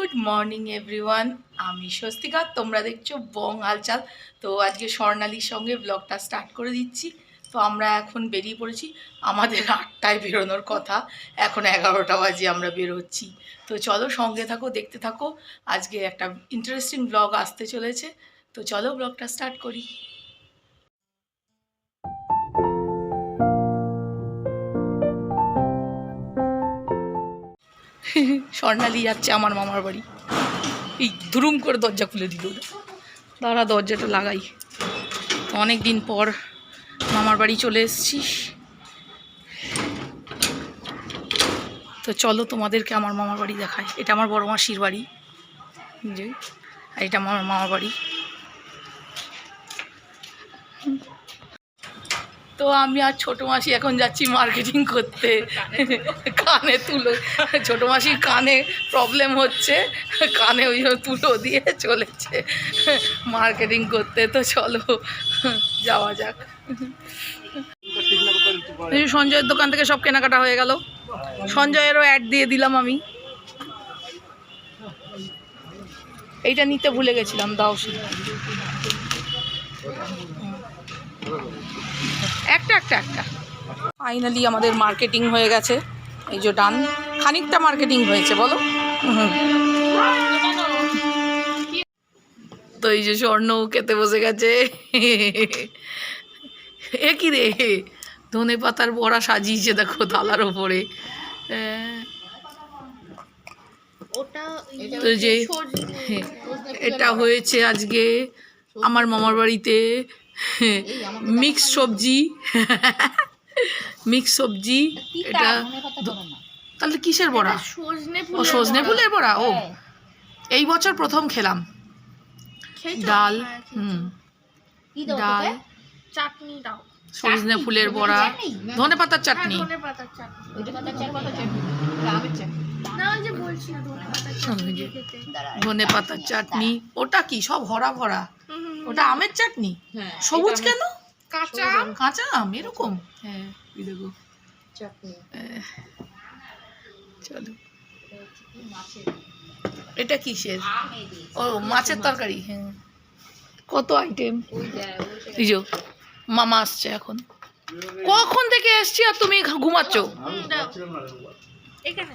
Good morning everyone আমি স্বস্তিকা, তোমরা দেখছ বং হালচাল তো আজকে স্বর্ণালীর সঙ্গে ব্লগটা স্টার্ট করে দিচ্ছি। তো আমরা এখন বেরিয়ে পড়েছি। আমাদের আটটায় বেরোনোর কথা। এখন এগারোটা বাজে আমরা বেরোচ্ছি। তো চলো সঙ্গে থাকো, দেখতে থাকো। আজকে একটা ইন্টারেস্টিং ব্লগ আসতে চলেছে। তো চলো ব্লগটা স্টার্ট করি। স্বর্ণালী যাচ্ছে আমার মামার বাড়ি। এই ধুরুম করে দরজা খুলে দিল। দাঁড়া, দরজাটা লাগাই। অনেক দিন পর মামার বাড়ি চলে এসছিস তো চলো তোমাদেরকে আমার মামার বাড়ি দেখায় এটা আমার বড় মাসির বাড়ি। যে, আর এটা আমার মামার বাড়ি। তো আমি আর ছোটো মাসি এখন যাচ্ছি মার্কেটিং করতে। কানে তুলো। ছোটো মাসির কানে প্রবলেম হচ্ছে। কানে ওই জন্য তুলো দিয়ে চলেছে। মার্কেটিং করতে। তো চলো, যাওয়া যাক। সঞ্জয়ের দোকান থেকে সব কেনাকাটা হয়ে গেল। সঞ্জয়েরও অ্যাড দিয়ে দিলাম আমি। এইটা নিতে ভুলে গেছিলাম, দাও। সে একটা একটা একটা। ফাইনালি আমাদের মার্কেটিং হয়ে গেছে। এই যে ডান খানিকটা মার্কেটিং হয়েছে বলো। হুম। তো এই যে স্বর্ণ খেতে বসে গেছে। এ কি রে? ধনে পাতার বড়া সাজিয়েছে দেখো থালার ওপরে। হ্যাঁ, তো যে হ্যাঁ, এটা হয়েছে আজকে আমার মামার বাড়িতে। মিক্স সবজি। মিক্স সবজি এটা তাহলে কিসের বড়া? ও সজনে ফুলের বড়া? ও। হ্যাঁ। এই বছর প্রথম খেলাম। ডাল হুম। ডাল চাটনি দাও। সজনে ফুলের বড়া। ধনে পাতার চাটনি। ধনে পাতার চাটনি। ধনে পাতার চাটনি। দিয়ে খেতে। ধনে পাতার চাটনি। ওটা কি? সব ভরা ভরা। ওটা আমের চাটনি? সবুজ কেন? কাঁচা কাঁচা আম এরকম? হ্যাঁ। চলো। এটা কিসের? ও মাছের তরকারি হ্যাঁ। কত আইটেম? এই যে মামা আসছে এখন। কখন থেকে এসছি আর তুমি ঘুমাচ্ছ? এখানে।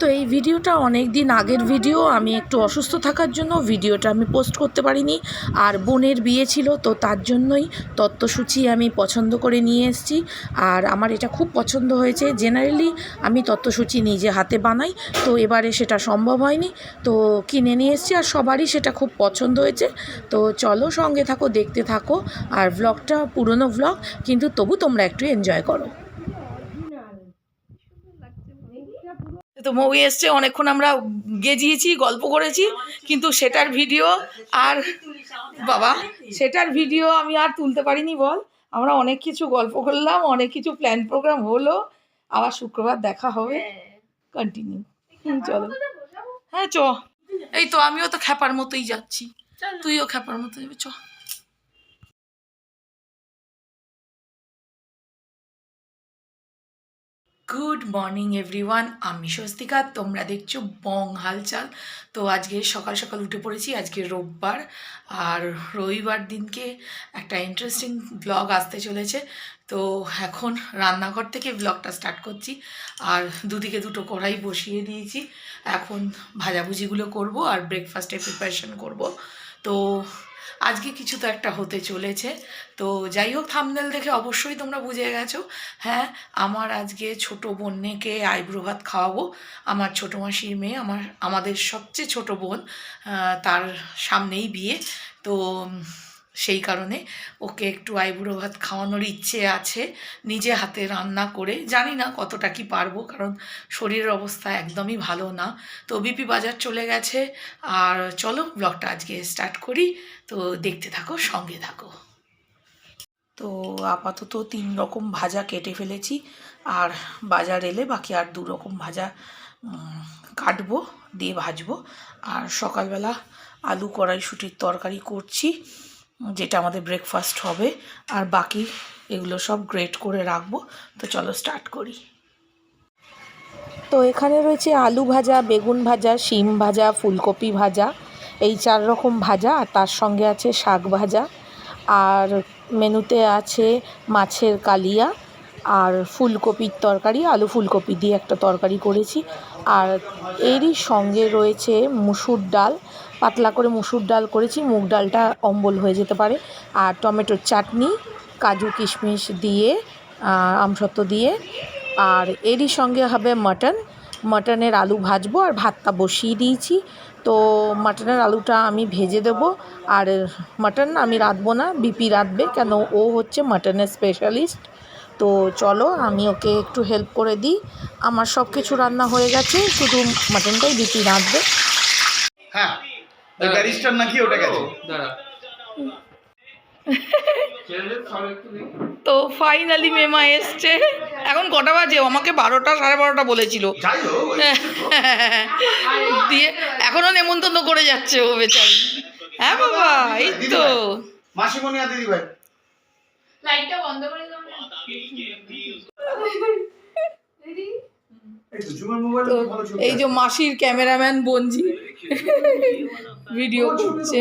তো এই ভিডিওটা অনেক দিন আগের ভিডিও, আমি একটু অসুস্থ থাকার জন্য ভিডিওটা আমি পোস্ট করতে পারিনি। আর বোনের বিয়ে ছিল, তো তার জন্যই তত্ত্বসূচি আমি পছন্দ করে নিয়ে এসেছি। আর আমার এটা খুব পছন্দ হয়েছে। জেনারেলি আমি তত্ত্বসূচি নিজে হাতে বানাই, তো এবারে সেটা সম্ভব হয়নি। তো কিনে নিয়ে এসেছি আর সবারই সেটা খুব পছন্দ হয়েছে। তো চলো সঙ্গে থাকো, দেখতে থাকো। আর ব্লগটা পুরনো ব্লগ কিন্তু তবু তোমরা একটু এনজয় করো। তো মৌ এসছে অনেকক্ষণ আমরা গেজিয়েছি গল্প করেছি কিন্তু সেটার ভিডিও আর বাবা সেটার ভিডিও আমি আর তুলতে পারিনি বল। আমরা অনেক কিছু গল্প করলাম অনেক কিছু প্ল্যান প্রোগ্রাম হলো আবার শুক্রবার দেখা হবে। কন্টিনিউ চলো। হ্যাঁ চ। এই তো আমিও তো খ্যাপার মতোই যাচ্ছি। তুইও খ্যাপার মতো যাবি চ। গুড মর্নিং এভরিওয়ান আমি স্বস্তিকা, তোমরা দেখছ বং হালচাল। তো আজকে সকাল সকাল উঠে পড়েছি, আজকে রোববার। আর রবিবার দিনকে একটা ইন্টারেস্টিং ব্লগ আসতে চলেছে। তো এখন রান্নাঘর থেকে ব্লগটা স্টার্ট করছি। আর দুদিকে দুটো কড়াই বসিয়ে দিয়েছি। এখন ভাজাভুজিগুলো করব আর ব্রেকফাস্টের প্রিপারেশন করব। তো আজকে কিছু তো একটা হতে চলেছে। তো যাই হোক থামনেল দেখে অবশ্যই তোমরা বুঝে গেছো। হ্যাঁ আমার আজকে ছোট বোনকে আইব্রো ভাত খাওয়াবো। আমার ছোটো মাসির মেয়ে, আমার, আমাদের সবচেয়ে ছোট বোন তার সামনেই বিয়ে। তো সেই কারণে ওকে একটু আইবুড়ো ভাত খাওয়ানোর ইচ্ছে আছে, নিজে হাতে রান্না করে। জানি না কতটা কি পারব, কারণ শরীরের অবস্থা একদমই ভালো না। তো বিপি বাজার চলে গেছে। আর চলো ব্লগটা আজকে স্টার্ট করি। তো দেখতে থাকো, সঙ্গে থাকো। তো আপাতত তিন রকম ভাজা কেটে ফেলেছি। আর বাজার এলে বাকি আর দু রকম ভাজা কাটবো, দিয়ে ভাজবো। আর সকালবেলা আলু কড়াইশুটির তরকারি করছি। যেটা আমাদের ব্রেকফাস্ট হবে। আর বাকি এগুলো সব গ্রেট করে রাখব। তো চলো স্টার্ট করি। তো এখানে রয়েছে আলু ভাজা, বেগুন ভাজা, শিম ভাজা, ফুলকপি ভাজা, এই চার রকম ভাজা। আর তার সঙ্গে আছে শাক ভাজা। আর মেনুতে আছে মাছের কালিয়া আর ফুলকপির তরকারি। আলু ফুলকপি দিয়ে একটা তরকারি করেছি। আর এরই সঙ্গে রয়েছে মুসুর ডাল। পাতলা করে মুসুর ডাল করেছি মুগ ডালটা অম্বল হয়ে যেতে পারে। আর টমেটোর চাটনি কাজু কিশমিশ দিয়ে আহ, আমসত্ত্ব দিয়ে। আর এরই সঙ্গে হবে মাটন। মাটনের আলু ভাজবো আর ভাতটা বসিয়ে দিয়েছি। তো মাটনের আলুটা আমি ভেজে দেব। আর মাটন আমি রাঁধবো না বিপি রাঁধবে কেন ও হচ্ছে মাটনের স্পেশালিস্ট তো চলো আমি ওকে একটু হেল্প করে দিই। আমার সব কিছু রান্না হয়ে গেছে শুধু মাটনটাই বিপি রাঁধবে। হ্যাঁ। ওই ব্যারিস্টার নাকি ওটা গেছে দাঁড়া। তো ফাইনালি মেমা এসছে। এখন কটা বাজে? ও আমাকে বারোটা সাড়ে বারোটা বলেছিল। দিয়ে এখনও নেমন্তন্ন করে যাচ্ছে ও বেচারি। হ্যাঁ বাবা এই তো। মাসিমণি আর দিদি ভাই। লাইটটা বন্ধ করে দাও তো এই যে মাসির ক্যামেরাম্যান বঞ্জি ভিডিও করছে।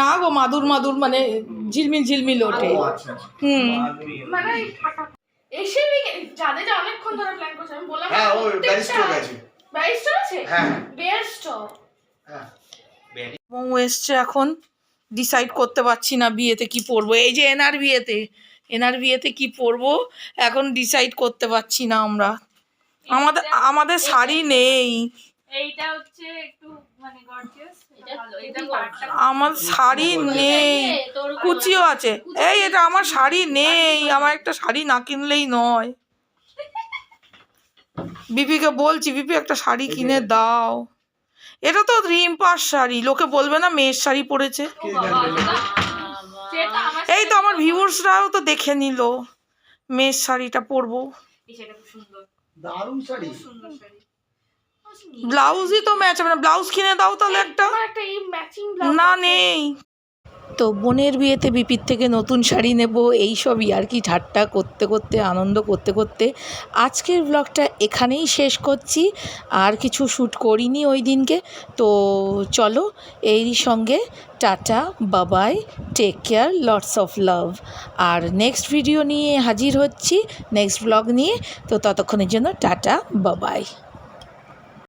না গো মাদুর মাদুর মানে ঝিলমিল ঝিলমিল ওঠে। ও, আচ্ছা, আচ্ছা। হুম। মানে এসে যাদের যে অনেকক্ষণ ধরে প্ল্যান করছে আমি বললাম হ্যাঁ ব্যারিস্টার ব্যারিস্টার আছে? হ্যাঁ বেস্ট হ্যাঁ। এসছে এখন ডিসাইড করতে পারছি না বিয়েতে কি পরবো। এই যে এনার বিয়েতে এনার বিয়েতে কি পরবো এখন ডিসাইড করতে পারছি না আমরা। আমাদের আমাদের শাড়ি নেই। এইটা হচ্ছে একটু মানে গর্জিয়াস এটা ভালো। এটা আমার শাড়ি নেই। কুচিও আছে। এই এটা আমার শাড়ি নেই। আমার একটা শাড়ি না কিনলেই নয়। বিপিকে বলছি বিপি একটা শাড়ি কিনে দাও। এটা তো রিম্পার শাড়ি। লোকে বলবে না মেয়ের শাড়ি পরেছে এই তো আমার ভিউয়ার্সরাও তো দেখে নিল। মেয়ের শাড়িটা পরবো। সেটা খুব সুন্দর। দারুণ শাড়ি। সুন্দর শাড়ি। ব্লাউজই তো ম্যাচ হবে না। ব্লাউজ কিনে দাও তাহলে একটা। আমার একটা এই ম্যাচিং না নেই। তো বোনের বিয়েতে বিপির থেকে নতুন শাড়ি নেব, এই সবই আর কি ঠাট্টা করতে করতে, আনন্দ করতে করতে। আজকের ব্লগটা এখানেই শেষ করছি, আর কিছু শ্যুট করিনি ওই দিনকে। তো চলো, এরই সঙ্গে tata Babai take care lots of love R next video নিয়ে হাজির হচ্ছি নেক্সট ব্লগ নিয়ে। তো ততক্ষণের জন্য টাটা বাবাই